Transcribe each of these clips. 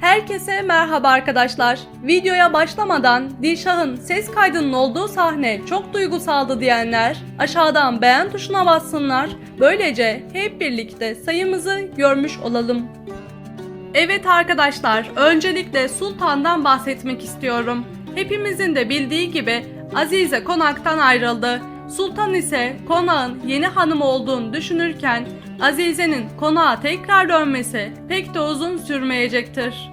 Herkese merhaba arkadaşlar. Videoya başlamadan Dilşah'ın ses kaydının olduğu sahne çok duygusaldı diyenler aşağıdan beğen tuşuna bassınlar. Böylece hep birlikte sayımızı görmüş olalım. Evet arkadaşlar, öncelikle Sultan'dan bahsetmek istiyorum. Hepimizin de bildiği gibi Azize konaktan ayrıldı. Sultan ise konağın yeni hanım olduğunu düşünürken Azize'nin konağa tekrar dönmesi pek de uzun sürmeyecektir.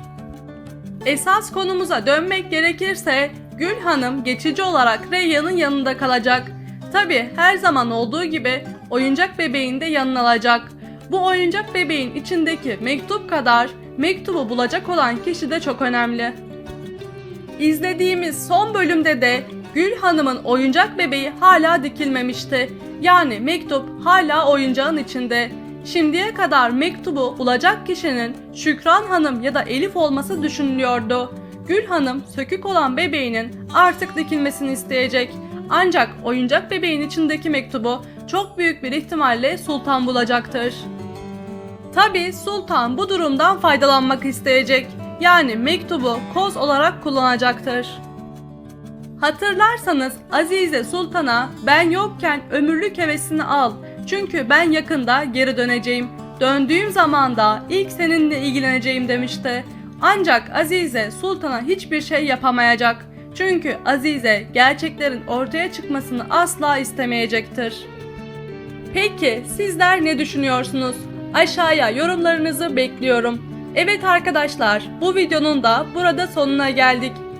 Esas konumuza dönmek gerekirse Gül Hanım geçici olarak Reyyan'ın yanında kalacak. Tabi her zaman olduğu gibi oyuncak bebeğin de yanına alacak. Bu oyuncak bebeğin içindeki mektup kadar mektubu bulacak olan kişi de çok önemli. İzlediğimiz son bölümde de Gül Hanım'ın oyuncak bebeği hala dikilmemişti. Yani mektup hala oyuncağın içinde. Şimdiye kadar mektubu bulacak kişinin Şükran Hanım ya da Elif olması düşünülüyordu. Gül Hanım sökük olan bebeğinin artık dikilmesini isteyecek. Ancak oyuncak bebeğin içindeki mektubu çok büyük bir ihtimalle Sultan bulacaktır. Tabi Sultan bu durumdan faydalanmak isteyecek. Yani mektubu koz olarak kullanacaktır. Hatırlarsanız Azize Sultan'a ben yokken ömürlük hevesini al. Çünkü ben yakında geri döneceğim. Döndüğüm zaman da ilk seninle ilgileneceğim demişti. Ancak Azize Sultan'a hiçbir şey yapamayacak. Çünkü Azize gerçeklerin ortaya çıkmasını asla istemeyecektir. Peki sizler ne düşünüyorsunuz? Aşağıya yorumlarınızı bekliyorum. Evet arkadaşlar bu videonun da burada sonuna geldik.